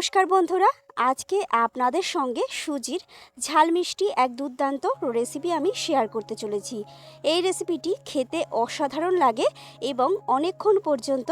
নমস্কার বন্ধুরা, আজকে আপনাদের সঙ্গে সুজির ঝাল মিষ্টি এক দুর্দান্ত রেসিপি আমি শেয়ার করতে চলেছি। এই রেসিপিটি খেতে অসাধারণ লাগে এবং অনেকক্ষণ পর্যন্ত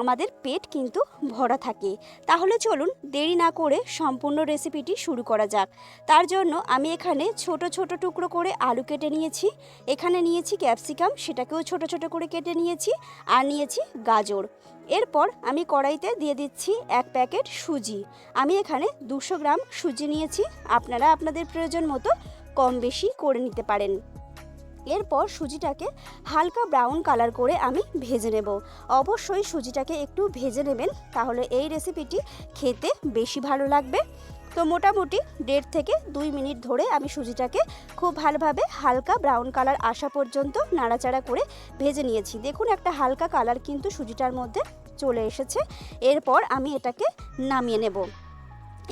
আমাদের পেট কিন্তু ভরা থাকে। তাহলে চলুন দেরি না করে সম্পূর্ণ রেসিপিটি শুরু করা যাক। তার জন্য আমি এখানে ছোট ছোট টুকরো করে আলু কেটে নিয়েছি। এখানে নিয়েছি ক্যাপসিকাম সেটাকেও ছোট ছোট করে কেটে নিয়েছি আর নিয়েছি গাজর। এরপর আমি কড়াইতে দিয়ে দিচ্ছি এক প্যাকেট সুজি। আমি এখানে দুশো গ্রাম সুজি নিয়েছি। আপনারা আপনাদের প্রয়োজন মতো কম বেশি করে নিতে পারেন। এরপর সুজিটাকে হালকা ব্রাউন কালার করে আমি ভেজে নেব। অবশ্যই সুজিটাকে একটু ভেজে নেবেন, তাহলে এই রেসিপিটি খেতে বেশি ভালো লাগবে। তো মোটামুটি দেড় থেকে দুই মিনিট ধরে আমি সুজিটাকে খুব ভালোভাবে হালকা ব্রাউন কালার আসা পর্যন্ত নাড়াচাড়া করে ভেজে নিয়েছি। দেখুন একটা হালকা কালার কিন্তু সুজিটার মধ্যে চলে এসেছে। এরপর আমি এটাকে নামিয়ে নেব।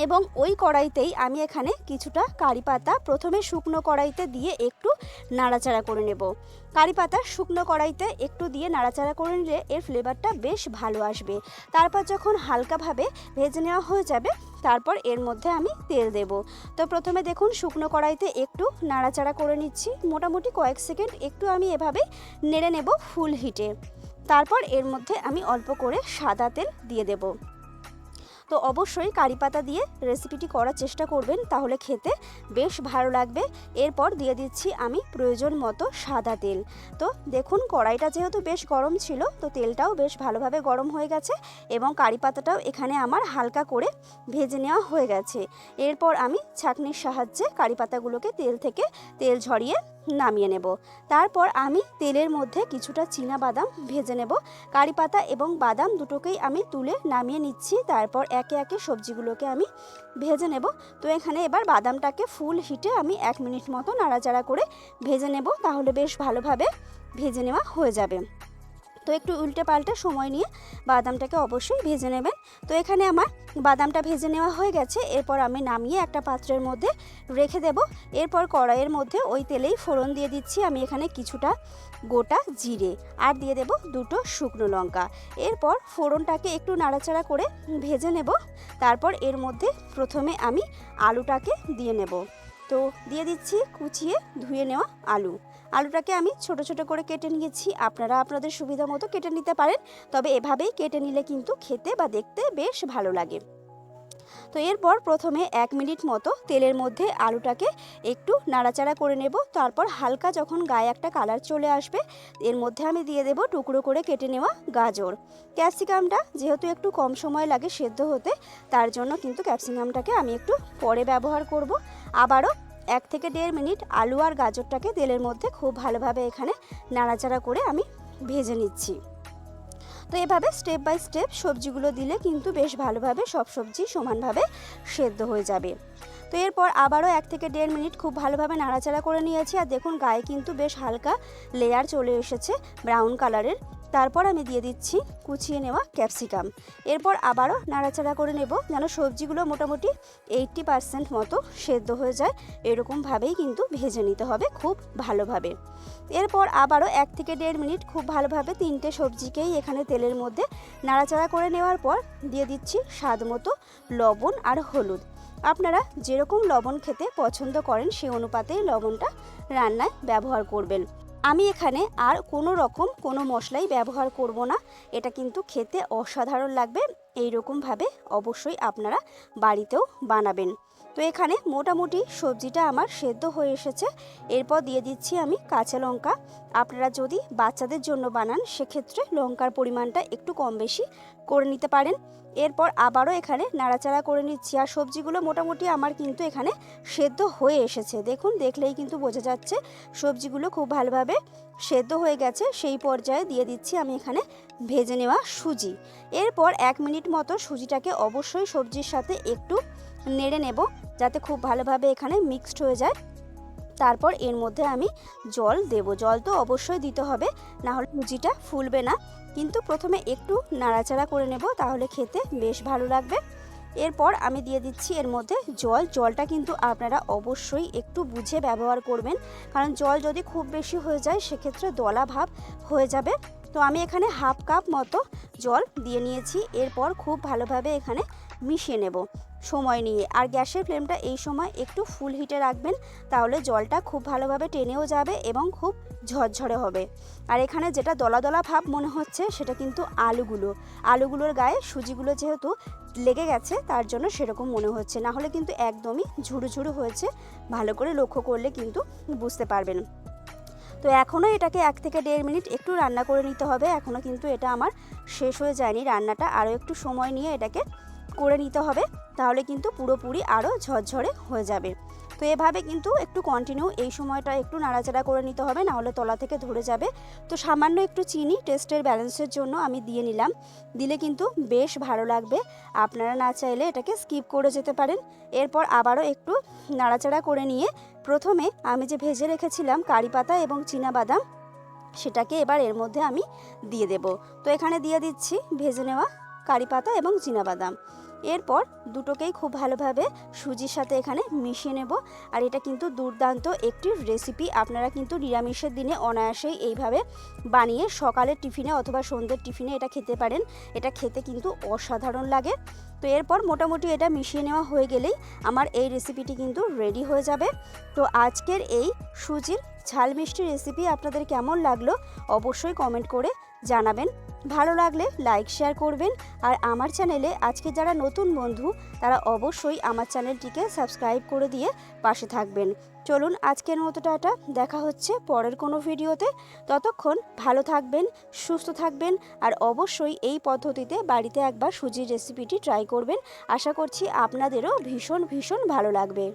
এবং ওই কড়াইতেই আমি এখানে কিছুটা কারি পাতা প্রথমে শুকনো কড়াইতে দিয়ে একটু নাড়াচাড়া করে নেব। কারি পাতা শুকনো কড়াইতে একটু দিয়ে নাড়াচাড়া করে নিলে এর ফ্লেভারটা বেশ ভালো আসবে। তারপর যখন হালকাভাবে ভেজে নেওয়া হয়ে যাবে, তারপর এর মধ্যে আমি তেল দেব। তো প্রথমে দেখুন শুকনো কড়াইতে একটু নাড়াচাড়া করে নিচ্ছি। মোটামুটি কয়েক সেকেন্ড একটু আমি এভাবে নেড়ে নেব ফুল হিটে তারপর এর মধ্যে আমি অল্প করে সাদা তেল দিয়ে দেবো। তো অবশ্যই কারি পাতা দিয়ে রেসিপিটি করার চেষ্টা করবেন, তাহলে খেতে বেশ ভালো লাগবে। এরপর দিয়ে দিচ্ছি আমি প্রয়োজন মতো সাদা তেল। তো দেখুন, কড়াইটা যেহেতু বেশ গরম ছিল, তো তেলটাও বেশ ভালোভাবে গরম হয়ে গেছে এবং কারি পাতাটাও এখানে আমার হালকা করে ভেজে নেওয়া হয়ে গেছে। এরপর আমি ছাঁকনির সাহায্যে কারি পাতাগুলোকে তেল থেকে তেল ঝরিয়ে নামিয়ে নেব। তারপর আমি তেলের মধ্যে কিছুটা চীনা বাদাম ভেজে নেব। কারি পাতা এবং বাদাম দুটোকেই আমি তুলে নামিয়ে নিচ্ছি। তারপর একে একে সবজিগুলোকে আমি ভেজে নেব। তো এখানে এবার বাদামটাকে ফুল হিটে আমি এক মিনিট মতো নাড়াচাড়া করে ভেজে নেব। তাহলে বেশ ভালোভাবে ভেজে নেওয়া হয়ে যাবে। তো একটু উল্টে পাল্টে সময় নিয়ে বাদামটাকে অবশ্যই ভেজে নেবেন। তো এখানে আমার বাদামটা ভেজে নেওয়া হয়ে গেছে। এরপর আমি নামিয়ে একটা পাত্রের মধ্যে রেখে দেব। এরপর কড়াইয়ের মধ্যে ওই তেলেই ফোড়ন দিয়ে দিচ্ছি। আমি এখানে কিছুটা গোটা জিরে আর দিয়ে দেব দুটো শুকনো লঙ্কা। এরপর ফোড়নটাকে একটু নাড়াচাড়া করে ভেজে নেব। তারপর এর মধ্যে প্রথমে আমি আলুটাকে দিয়ে নেব। তো দিয়ে দিচ্ছি কুচিয়ে ধুয়ে নেওয়া আলু। আলুটাকে আমি ছোট ছোট করে কেটে নিয়েছি। আপনারা আপনাদের সুবিধা মতো কেটে নিতে পারেন। তবে এভাবেই কেটে নিলে কিন্তু খেতে বা দেখতে বেশ ভালো লাগে। তো এরপর প্রথমে এক মিনিট মতো তেলের মধ্যে আলুটাকে একটু নাড়াচাড়া করে নেব। তারপর হালকা যখন গায়ে একটা কালার চলে আসবে, এর মধ্যে আমি দিয়ে দেব টুকরো করে কেটে নেওয়া গাজর। ক্যাপসিকামটা যেহেতু একটু কম সময় লাগে সেদ্ধ হতে, তার জন্য কিন্তু ক্যাপসিকামটাকে আমি একটু পরে ব্যবহার করব। আবারও এক থেকে দেড় মিনিট আলু আর গাজরটাকে তেলের মধ্যে খুব ভালোভাবে এখানে নাড়াচাড়া করে আমি ভেজে নিচ্ছি। তো এভাবে স্টেপ বাই স্টেপ সবজিগুলো দিলে কিন্তু বেশ ভালোভাবে সব সবজি সমানভাবে সেদ্ধ হয়ে যাবে। তো এরপর আবারও এক থেকে দেড় মিনিট খুব ভালোভাবে নাড়াচাড়া করে নিয়েছি। আর দেখুন গায়ে কিন্তু বেশ হালকা লেয়ার চলে এসেছে ব্রাউন কালারের তারপর আমি দিয়ে দিচ্ছি কুচিয়ে নেওয়া ক্যাপসিকাম। এরপর আবারও নাড়াচাড়া করে নেব যেন সবজিগুলো মোটামুটি এইটটি পারসেন্ট মতো সেদ্ধ হয়ে যায়। এরকমভাবেই কিন্তু ভেজে নিতে হবে খুব ভালোভাবে। এরপর আবারও এক থেকে দেড় মিনিট খুব ভালোভাবে তিনটে সবজিকেই এখানে তেলের মধ্যে নাড়াচাড়া করে নেওয়ার পর দিয়ে দিচ্ছি স্বাদ মতো লবণ আর হলুদ। আপনারা যেরকম লবণ খেতে পছন্দ করেন সেই অনুপাতেই লবণটা রান্নায় ব্যবহার করবেন। আমি এখানে আর কোনো রকম কোনো মশলাই ব্যবহার করব না। এটা কিন্তু খেতে অসাধারণ লাগবে। এই রকমভাবে অবশ্যই আপনারা বাড়িতেও বানাবেন। তো এখানে মোটামুটি সবজিটা আমার সেদ্ধ হয়ে এসেছে। এরপর দিয়ে দিচ্ছি আমি কাঁচা লঙ্কা। আপনারা যদি বাচ্চাদের জন্য বানান, সেক্ষেত্রে লঙ্কার পরিমাণটা একটু কম বেশি। করে নিতে পারেন। এরপর আবারও এখানে নাড়াচাড়া করে নিচ্ছি। আর সবজিগুলো মোটামুটি আমার কিন্তু এখানে সেদ্ধ হয়ে এসেছে। দেখুন, দেখলেই কিন্তু বোঝা যাচ্ছে সবজিগুলো খুব ভালোভাবে সেদ্ধ হয়ে গেছে। সেই পর্যায়ে দিয়ে দিচ্ছি আমি এখানে ভেজে নেওয়া সুজি। এরপর এক মিনিট মতো সুজিটাকে অবশ্যই সবজির সাথে একটু নেড়ে নেব, যাতে খুব ভালোভাবে এখানে মিক্সড হয়ে যায়। তারপর এর মধ্যে আমি জল দেব। জল তো অবশ্যই দিতে হবে না হলে সুজিটা ফুলবে না। কিন্তু প্রথমে একটু নাড়াচাড়া করে নেব, তাহলে খেতে বেশ ভালো লাগবে। এরপর আমি দিয়ে দিচ্ছি এর মধ্যে জল। জলটা কিন্তু আপনারা অবশ্যই একটু বুঝে ব্যবহার করবেন, কারণ জল যদি খুব বেশি হয়ে যায়, সেক্ষেত্রে দলা ভাব হয়ে যাবে। তো আমি এখানে হাফ কাপ মতো জল দিয়ে নিয়েছি। এরপর খুব ভালোভাবে এখানে মিশিয়ে নেব। সময় নিয়ে। আর গ্যাসের ফ্লেমটা এই সময় একটু ফুল হিটে রাখবেন, তাহলে জলটা খুব ভালোভাবে টেনেও যাবে এবং খুব ঝরঝরে হবে। আর এখানে যেটা দলা দলা ভাব মনে হচ্ছে, সেটা কিন্তু আলুগুলো। আলুগুলোর গায়ে সুজিগুলো যেহেতু লেগে গেছে, তার জন্য সেরকম মনে হচ্ছে। না হলে কিন্তু একদমই ঝুড়ু হয়েছে। ভালো করে লক্ষ্য করলে কিন্তু বুঝতে পারবেন। তো এখনও এটাকে এক থেকে দেড় মিনিট একটু রান্না করে নিতে হবে। এখনও কিন্তু এটা আমার শেষ হয়ে যায়নি রান্নাটা। আরও একটু সময় নিয়ে এটাকে করে নিতে হবে, তাহলে কিন্তু পুরোপুরি আরও ঝরঝরে হয়ে যাবে। তো এভাবে কিন্তু একটু কন্টিনিউ এই সময়টা একটু নাড়াচাড়া করে নিতে হবে, নাহলে তলা থেকে ধরে যাবে। তো সামান্য একটু চিনি টেস্টের ব্যালেন্সের জন্য আমি দিয়ে নিলাম। দিলে কিন্তু বেশ ভালো লাগবে। আপনারা না চাইলে এটাকে স্কিপ করে যেতে পারেন। এরপর আবারও একটু নাড়াচাড়া করে নিয়ে প্রথমে আমি যে ভেজে রেখেছিলাম কারি পাতা এবং বাদাম, সেটাকে এবার এর মধ্যে আমি দিয়ে দেব। তো এখানে দিয়ে দিচ্ছি ভেজে নেওয়া কারি পাতা এবং বাদাম। এরপর দুটোকেই খুব ভালোভাবে সুজির সাথে এখানে মিশিয়ে নেব। আর এটা কিন্তু দুর্দান্ত একটি রেসিপি আপনারা কিন্তু নিরামিষের দিনে অনায়াসেই এইভাবে বানিয়ে সকালের টিফিনে অথবা সন্ধ্যের টিফিনে এটা খেতে পারেন। এটা খেতে কিন্তু অসাধারণ লাগে। তো এরপর মোটামুটি এটা মিশিয়ে নেওয়া হয়ে গেলেই আমার এই রেসিপিটি কিন্তু রেডি হয়ে যাবে। তো আজকের এই সুজির ঝাল মিষ্টি রেসিপি আপনাদের কেমন লাগল অবশ্যই কমেন্ট করে জানাবেন। ভালো লাগলে লাইক শেয়ার করবেন। আর আমার চ্যানেলে আজকে যারা নতুন বন্ধু, তারা অবশ্যই আমার চ্যানেলটিকে সাবস্ক্রাইব করে দিয়ে পাশে থাকবেন। চলুন আজকের মতো টাটা, দেখা হচ্ছে পরের কোনো ভিডিওতে। ততক্ষণ ভালো থাকবেন, সুস্থ থাকবেন, আর অবশ্যই এই পদ্ধতিতে বাড়িতে একবার সুজির রেসিপিটি ট্রাই করবেন। আশা করছি আপনাদেরও ভীষণ ভীষণ ভালো লাগবে।